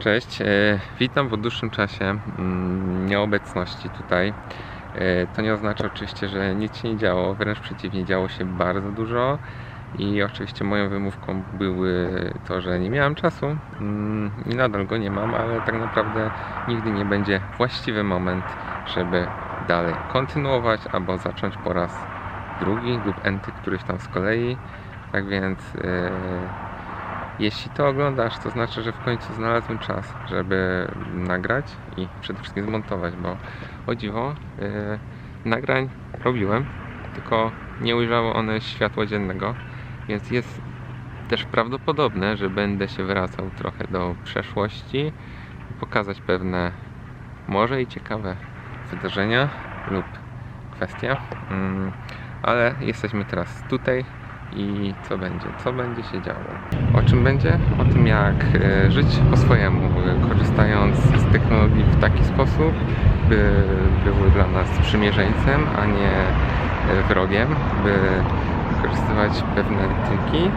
Cześć, e, witam po dłuższym czasie mm, nieobecności tutaj. E, To nie oznacza oczywiście, że nic się nie działo, wręcz przeciwnie, działo się bardzo dużo i oczywiście moją wymówką były to, że nie miałem czasu mm, i nadal go nie mam, ale tak naprawdę nigdy nie będzie właściwy moment, żeby dalej kontynuować albo zacząć po raz drugi lub enty któryś tam z kolei. Tak więc e, jeśli to oglądasz, to znaczy, że w końcu znalazłem czas, żeby nagrać i przede wszystkim zmontować, bo o dziwo, yy, nagrań robiłem, tylko nie ujrzało one światła dziennego, więc jest też prawdopodobne, że będę się wracał trochę do przeszłości i pokazać pewne może i ciekawe wydarzenia lub kwestie, mm, ale jesteśmy teraz tutaj i co będzie, co będzie się działo. O czym będzie? O tym jak e, żyć po swojemu, e, korzystając z technologii w taki sposób, by były dla nas sprzymierzeńcem, a nie e, wrogiem, by wykorzystywać pewne triki,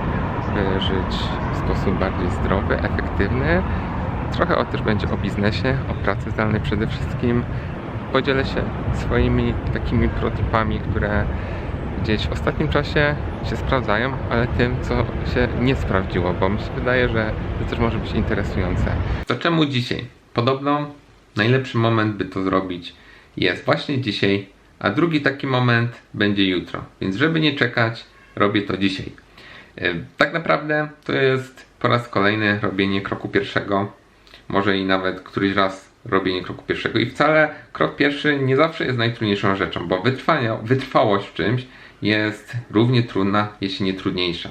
by żyć w sposób bardziej zdrowy, efektywny. Trochę o też będzie o biznesie, o pracy zdalnej przede wszystkim. Podzielę się swoimi takimi protipami, które gdzieś w ostatnim czasie się sprawdzają, ale tym, co się nie sprawdziło, bo mi się wydaje, że to też może być interesujące. To czemu dzisiaj? Podobno najlepszy moment, by to zrobić jest właśnie dzisiaj, a drugi taki moment będzie jutro. Więc żeby nie czekać, robię to dzisiaj. E, Tak naprawdę to jest po raz kolejny robienie kroku pierwszego, może i nawet któryś raz robienie kroku pierwszego i wcale krok pierwszy nie zawsze jest najtrudniejszą rzeczą, bo wytrwałość w czymś jest równie trudna, jeśli nie trudniejsza.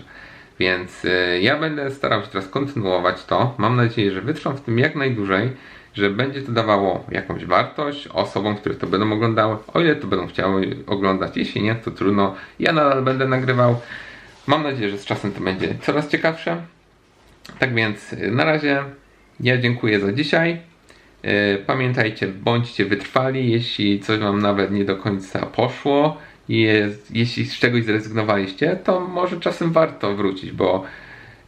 Więc y, ja będę starał się teraz kontynuować to. Mam nadzieję, że wytrwam w tym jak najdłużej, że będzie to dawało jakąś wartość osobom, które to będą oglądały, o ile to będą chciały oglądać. Jeśli nie, to trudno. Ja nadal będę nagrywał. Mam nadzieję, że z czasem to będzie coraz ciekawsze. Tak więc y, na razie ja dziękuję za dzisiaj. Y, Pamiętajcie, bądźcie wytrwali, jeśli coś wam nawet nie do końca poszło jest, jeśli z czegoś zrezygnowaliście, to może czasem warto wrócić, bo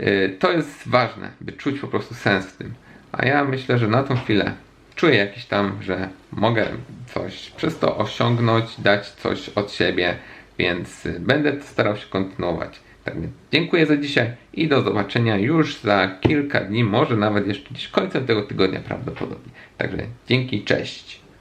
y, to jest ważne, by czuć po prostu sens w tym. A ja myślę, że na tą chwilę czuję jakiś tam, że mogę coś przez to osiągnąć, dać coś od siebie, więc będę starał się kontynuować. Tak więc dziękuję za dzisiaj i do zobaczenia już za kilka dni, może nawet jeszcze gdzieś końcem tego tygodnia prawdopodobnie. Także dzięki, cześć.